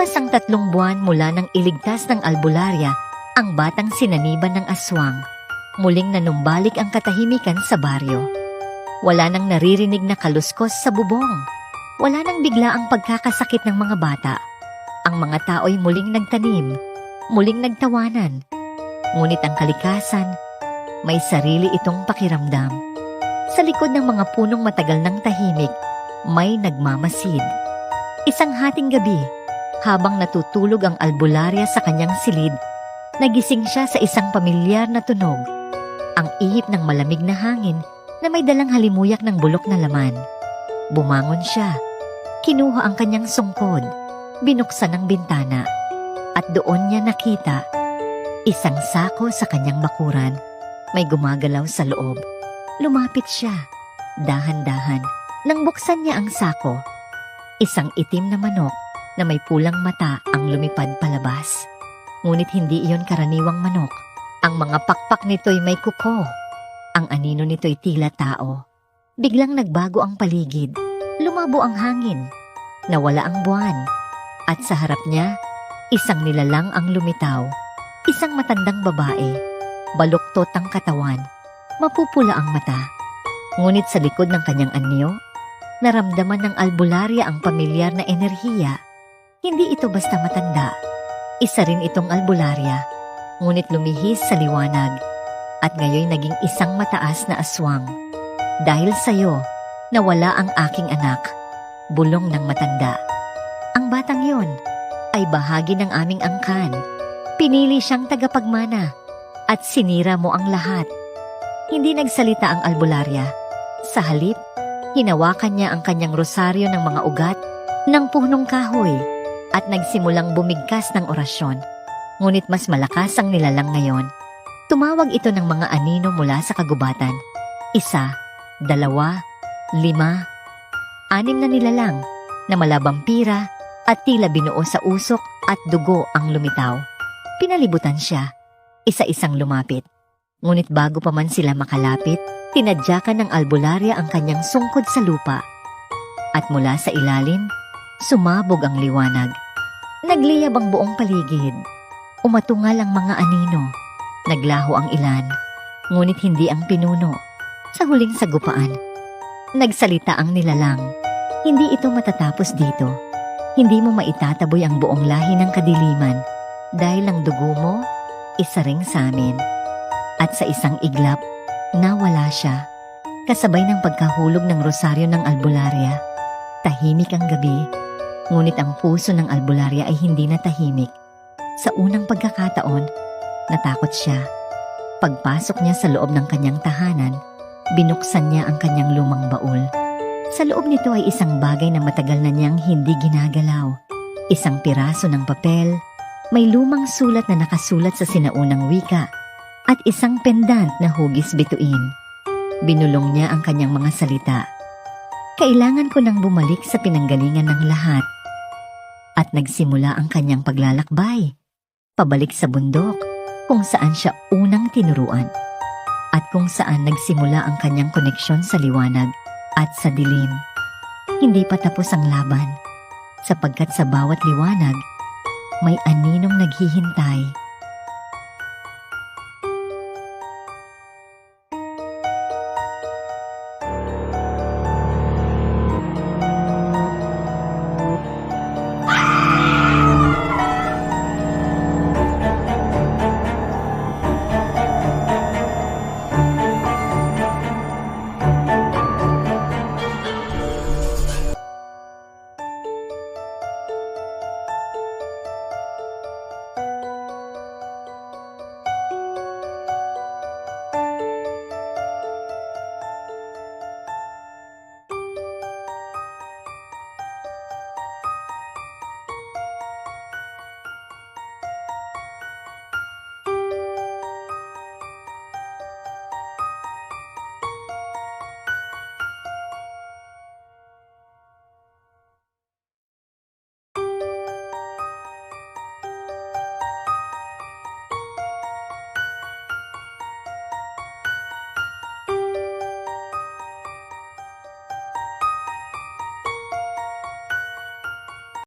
Lumipas ang tatlong buwan mula nang iligtas ng albularya ang batang sinaniban ng aswang. Muling nanumbalik ang katahimikan sa baryo. Wala nang naririnig na kaluskos sa bubong. Wala nang bigla ang pagkakasakit ng mga bata. Ang mga tao'y muling nagtanim, muling nagtawanan. Ngunit ang kalikasan, may sarili itong pakiramdam. Sa likod ng mga punong matagal ng tahimik, may nagmamasid. Isang hating gabi, habang natutulog ang albularya sa kanyang silid, nagising siya sa isang pamilyar na tunog. Ang ihip ng malamig na hangin na may dalang halimuyak ng bulok na laman. Bumangon siya. Kinuha ang kanyang sungkod. Binuksan ang bintana. At doon niya nakita isang sako sa kanyang bakuran. May gumagalaw sa loob. Lumapit siya. Dahan-dahan. Nang buksan niya ang sako, isang itim na manok na may pulang mata ang lumipad palabas. Ngunit hindi iyon karaniwang manok. Ang mga pakpak nito'y may kuko. Ang anino nito'y tila tao. Biglang nagbago ang paligid. Lumabo ang hangin. Nawala ang buwan. At sa harap niya, isang nilalang ang lumitaw. Isang matandang babae. Baluktot ang katawan. Mapupula ang mata. Ngunit sa likod ng kanyang anyo, naramdaman ng albularya ang pamilyar na enerhiya. Hindi ito basta matanda. Isa rin itong albularya. Ngunit lumihis sa liwanag at ngayon naging isang mataas na aswang. Dahil sa'yo, nawala ang aking anak. Bulong ng matanda. Ang batang yon ay bahagi ng aming angkan. Pinili siyang tagapagmana at sinira mo ang lahat. Hindi nagsalita ang albularya. Sa halip, hinawakan niya ang kanyang rosaryo ng mga ugat ng punong kahoy at nagsimulang bumigkas ng orasyon. Ngunit mas malakas ang nilalang ngayon. Tumawag ito ng mga anino mula sa kagubatan. Isa, dalawa, lima, anim na nilalang na malabampira at tila binuo sa usok at dugo ang lumitaw. Pinalibutan siya, isa-isang lumapit. Ngunit bago pa man sila makalapit, tinadyakan ng albularya ang kanyang sungkod sa lupa. At mula sa ilalim, sumabog ang liwanag. Nagliyab ang buong paligid. Umatungal ang mga anino. Naglaho ang ilan, ngunit hindi ang pinuno. Sa huling sagupaan, nagsalita ang nilalang. Hindi ito matatapos dito. Hindi mo maitataboy ang buong lahi ng kadiliman dahil ang dugo mo, isa ring sa amin. At sa isang iglap, nawala siya. Kasabay ng pagkahulog ng rosaryo ng albularya. Tahimik ang gabi, ngunit ang puso ng albularya ay hindi na tahimik. Sa unang pagkakataon, natakot siya. Pagpasok niya sa loob ng kanyang tahanan, binuksan niya ang kanyang lumang baul. Sa loob nito ay isang bagay na matagal na niyang hindi ginagalaw. Isang piraso ng papel, may lumang sulat na nakasulat sa sinaunang wika, at isang pendant na hugis bituin. Binulong niya ang kanyang mga salita. Kailangan ko nang bumalik sa pinanggalingan ng lahat. At nagsimula ang kanyang paglalakbay. Pabalik sa bundok, kung saan siya unang tinuruan. At kung saan nagsimula ang kanyang koneksyon sa liwanag at sa dilim. Hindi pa tapos ang laban, sapagkat sa bawat liwanag, may aninong naghihintay